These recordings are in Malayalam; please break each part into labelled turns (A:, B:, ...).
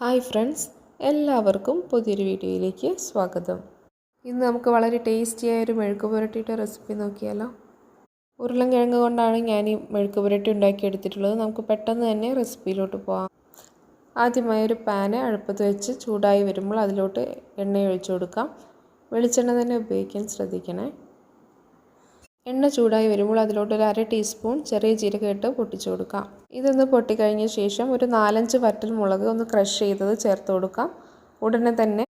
A: ഹായ് ഫ്രണ്ട്സ് എല്ലാവർക്കും പുതിയൊരു വീഡിയോയിലേക്ക് സ്വാഗതം. ഇന്ന് നമുക്ക് വളരെ ടേസ്റ്റിയായ ഒരു മെഴുക്ക് പുരട്ടിയുടെ റെസിപ്പി നോക്കിയാലോ? ഉരുളൻകിഴങ്ങ് കൊണ്ടാണ് ഞാൻ ഈ മെഴുക്ക് പുരട്ടി ഉണ്ടാക്കിയെടുത്തിട്ടുള്ളത്. നമുക്ക് പെട്ടെന്ന് തന്നെ റെസിപ്പിയിലോട്ട് പോകാം ആദ്യമായി ഒരു പാന് അടുപ്പത്ത് വെച്ച് ചൂടായി വരുമ്പോൾ അതിലോട്ട് എണ്ണ ഒഴിച്ചു കൊടുക്കാം. വെളിച്ചെണ്ണ തന്നെ ഉപയോഗിക്കാൻ ശ്രദ്ധിക്കണേ. എണ്ണ ചൂടായി വരുമ്പോൾ അതിലോട്ട് ഒരു അര ടീസ്പൂൺ ചെറിയ ജീരകം ഇട്ട് പൊട്ടിച്ചു കൊടുക്കാം. ഇതൊന്ന് പൊട്ടിക്കഴിഞ്ഞ ശേഷം ഒരു നാലഞ്ച് വറ്റൽ മുളക് ഒന്ന് ക്രഷ് ചെയ്തത് ചേർത്ത് കൊടുക്കാം. ഉടനെ തന്നെ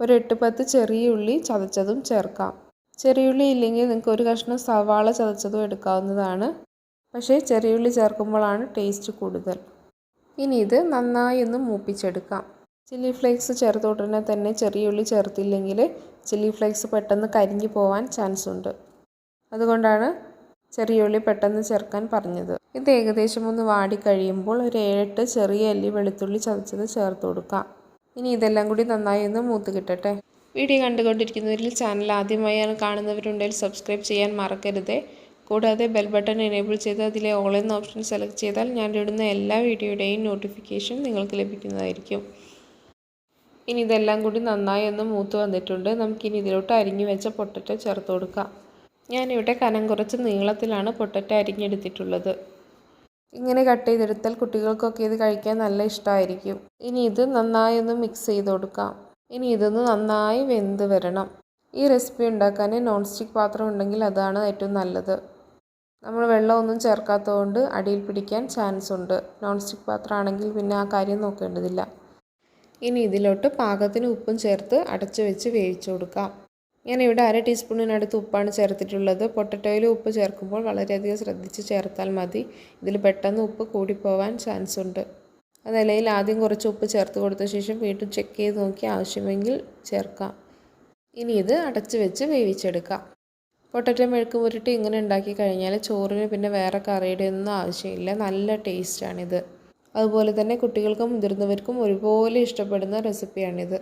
A: ഒരു എട്ട് പത്ത് ചെറിയ ഉള്ളി ചതച്ചതും ചേർക്കാം. ചെറിയ ഉള്ളി ഇല്ലെങ്കിൽ നിങ്ങൾക്ക് ഒരു കഷ്ണം സവാള ചതച്ചതും എടുക്കാവുന്നതാണ്. പക്ഷേ ചെറിയ ഉള്ളി ചേർക്കുമ്പോഴാണ് ടേസ്റ്റ് കൂടുതൽ. ഇനി ഇത് നന്നായി ഒന്ന് മൂപ്പിച്ചെടുക്കാം. ചില്ലി ഫ്ലേക്സ് ചേർത്ത ഉടനെ തന്നെ ചെറിയ ഉള്ളി ചേർത്തില്ലെങ്കിൽ ചില്ലി ഫ്ലേക്സ് പെട്ടെന്ന് കരിഞ്ഞു പോവാൻ ചാൻസ് ഉണ്ട്. അതുകൊണ്ടാണ് ചെറിയ ഉള്ളി പെട്ടെന്ന് ചേർക്കാൻ പറഞ്ഞത്. ഇത് ഏകദേശം ഒന്ന് വാടി കഴിയുമ്പോൾ ഒരു ഏഴെട്ട് ചെറിയ അല്ലി വെളുത്തുള്ളി ചതച്ചത് ചേർത്ത് കൊടുക്കാം. ഇനി ഇതെല്ലാം കൂടി നന്നായി ഒന്ന് മൂത്ത് കിട്ടട്ടെ. വീഡിയോ കണ്ടുകൊണ്ടിരിക്കുന്നവരിൽ ചാനൽ ആദ്യമായാണ് കാണുന്നവരുണ്ടെങ്കിൽ സബ്സ്ക്രൈബ് ചെയ്യാൻ മറക്കരുത്. കൂടാതെ ബെൽ ബട്ടൺ എനേബിൾ ചെയ്ത് അതിലെ ഓൾ എന്ന ഓപ്ഷൻ സെലക്ട് ചെയ്താൽ ഞാൻ ഇടുന്ന എല്ലാ വീഡിയോയുടെയും നോട്ടിഫിക്കേഷൻ നിങ്ങൾക്ക് ലഭിക്കുന്നതായിരിക്കും. ഇനി ഇതെല്ലാം കൂടി നന്നായി ഒന്ന് മൂത്ത് വന്നിട്ടുണ്ട്. നമുക്കിനി ഇതിലോട്ട് അരിഞ്ഞു വെച്ച പൊട്ടറ്റോ ചേർത്ത് കൊടുക്കാം. ഞാനിവിടെ കനം കുറച്ച് നീളത്തിലാണ് പൊട്ടറ്റോ അരിഞ്ഞെടുത്തിട്ടുള്ളത്. ഇങ്ങനെ കട്ട് ചെയ്തെടുത്താൽ കുട്ടികൾക്കൊക്കെ ഇത് കഴിക്കാൻ നല്ല ഇഷ്ടമായിരിക്കും ഇനി ഇത് നന്നായി ഒന്ന് മിക്സ് ചെയ്ത് കൊടുക്കാം. ഇനി ഇതൊന്ന് നന്നായി വെന്ത് വരണം. ഈ റെസിപ്പി ഉണ്ടാക്കാൻ നോൺ സ്റ്റിക്ക് പാത്രം ഉണ്ടെങ്കിൽ അതാണ് ഏറ്റവും നല്ലത്. നമ്മൾ വെള്ളമൊന്നും ചേർക്കാത്തതുകൊണ്ട് അടിയിൽ പിടിക്കാൻ ചാൻസ് ഉണ്ട്. നോൺ സ്റ്റിക്ക് പാത്രമാണെങ്കിൽ പിന്നെ ആ കാര്യം നോക്കേണ്ടതില്ല. ഇനി ഇതിലോട്ട് പാകത്തിന് ഉപ്പും ചേർത്ത് അടച്ചു വെച്ച് വേവിച്ചു കൊടുക്കാം. ഞാൻ ഇവിടെ അര ടീസ്പൂണിനടുത്ത് ഉപ്പാണ് ചേർത്തിട്ടുള്ളത്. പൊട്ടറ്റോയിൽ ഉപ്പ് ചേർക്കുമ്പോൾ വളരെയധികം ശ്രദ്ധിച്ച് ചേർത്താൽ മതി. ഇതിൽ പെട്ടെന്ന് ഉപ്പ് കൂടിപ്പോവാൻ ചാൻസ് ഉണ്ട് അതല്ലെങ്കിൽ ആദ്യം കുറച്ച് ഉപ്പ് ചേർത്ത് കൊടുത്ത ശേഷം വീണ്ടും ചെക്ക് ചെയ്ത് നോക്കി ആവശ്യമെങ്കിൽ ചേർക്കാം. ഇനി ഇത് അടച്ച് വെച്ച് വേവിച്ചെടുക്കാം. പൊട്ടറ്റോ മെഴുക്ക് പുരട്ടി ഇങ്ങനെ ഉണ്ടാക്കി കഴിഞ്ഞാൽ ചോറിന് പിന്നെ വേറെ കറിയുടെ ഒന്നും ആവശ്യമില്ല. നല്ല ടേസ്റ്റാണിത് അതുപോലെ തന്നെ കുട്ടികൾക്കും മുതിർന്നവർക്കും ഒരുപോലെ ഇഷ്ടപ്പെടുന്ന റെസിപ്പിയാണിത്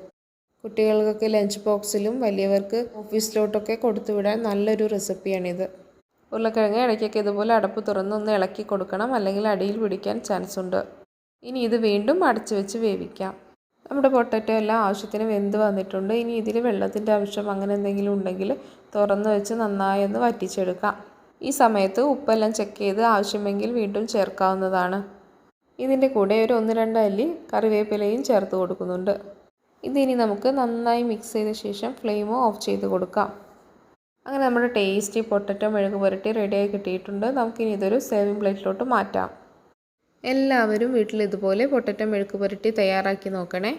A: കുട്ടികൾക്കൊക്കെ ലഞ്ച് ബോക്സിലും വലിയവർക്ക് ഓഫീസിലോട്ടൊക്കെ കൊടുത്തുവിടാൻ നല്ലൊരു റെസിപ്പിയാണിത് ഉരുളക്കിഴങ്ങ് ഇടയ്ക്കൊക്കെ ഇതുപോലെ അടപ്പ് തുറന്ന് ഒന്ന് ഇളക്കി കൊടുക്കണം അല്ലെങ്കിൽ അടിയിൽ പിടിക്കാൻ ചാൻസ് ഉണ്ട്. ഇനി ഇത് വീണ്ടും അടച്ചു വെച്ച് വേവിക്കാം. നമ്മുടെ പൊട്ടറ്റോ എല്ലാം ആവശ്യത്തിന് വെന്ത് വന്നിട്ടുണ്ട്. ഇനി ഇതിൽ വെള്ളത്തിന്റെ ആവശ്യം അങ്ങനെ എന്തെങ്കിലും ഉണ്ടെങ്കിൽ തുറന്ന് വെച്ച് നന്നായി ഒന്ന് വറ്റിച്ചെടുക്കാം. ഈ സമയത്ത് ഉപ്പെല്ലാം ചെക്ക് ചെയ്ത് ആവശ്യമെങ്കിൽ വീണ്ടും ചേർക്കാവുന്നതാണ്. ഇതിന്റെ കൂടെ ഒരു ഒന്ന് രണ്ട് അല്ലി കറിവേപ്പിലയും ചേർത്ത് കൊടുക്കുന്നുണ്ട്. ഇതിനി നമുക്ക് നന്നായി മിക്സ് ചെയ്ത ശേഷം ഫ്ലെയിം ഓഫ് ചെയ്ത് കൊടുക്കാം. അങ്ങനെ നമ്മുടെ ടേസ്റ്റി പൊട്ടറ്റോ മെഴുക് പുരട്ടി റെഡിയായി കിട്ടിയിട്ടുണ്ട്. നമുക്കിനി ഇതൊരു സേവിങ് പ്ലേറ്റിലോട്ട് മാറ്റാം. എല്ലാവരും വീട്ടിൽ ഇതുപോലെ പൊട്ടറ്റോ മെഴുക്ക് പുരട്ടി തയ്യാറാക്കി നോക്കണേ.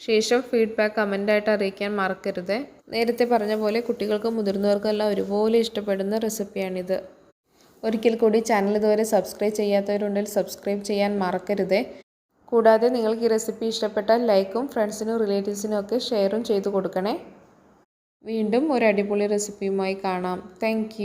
A: ശേഷം ഫീഡ്ബാക്ക് കമന്റായിട്ട് അറിയിക്കാൻ മറക്കരുത്. നേരത്തെ പറഞ്ഞ പോലെ കുട്ടികൾക്കും മുതിർന്നവർക്കെല്ലാം ഒരുപോലെ ഇഷ്ടപ്പെടുന്ന റെസിപ്പിയാണിത് ഒരിക്കൽ കൂടി ചാനൽ ഇതുവരെ സബ്സ്ക്രൈബ് ചെയ്യാത്തവരുണ്ടെങ്കിൽ സബ്സ്ക്രൈബ് ചെയ്യാൻ മറക്കരുത്. കൂടാതെ നിങ്ങൾക്ക് ഈ റെസിപ്പി ഇഷ്ടപ്പെട്ടാൽ ലൈക്കും ഫ്രണ്ട്സിനും റിലേറ്റീവ്സിനും ഒക്കെ ഷെയറും ചെയ്തു കൊടുക്കണേ. വീണ്ടും ഒരു അടിപൊളി റെസിപ്പിയുമായി കാണാം. താങ്ക്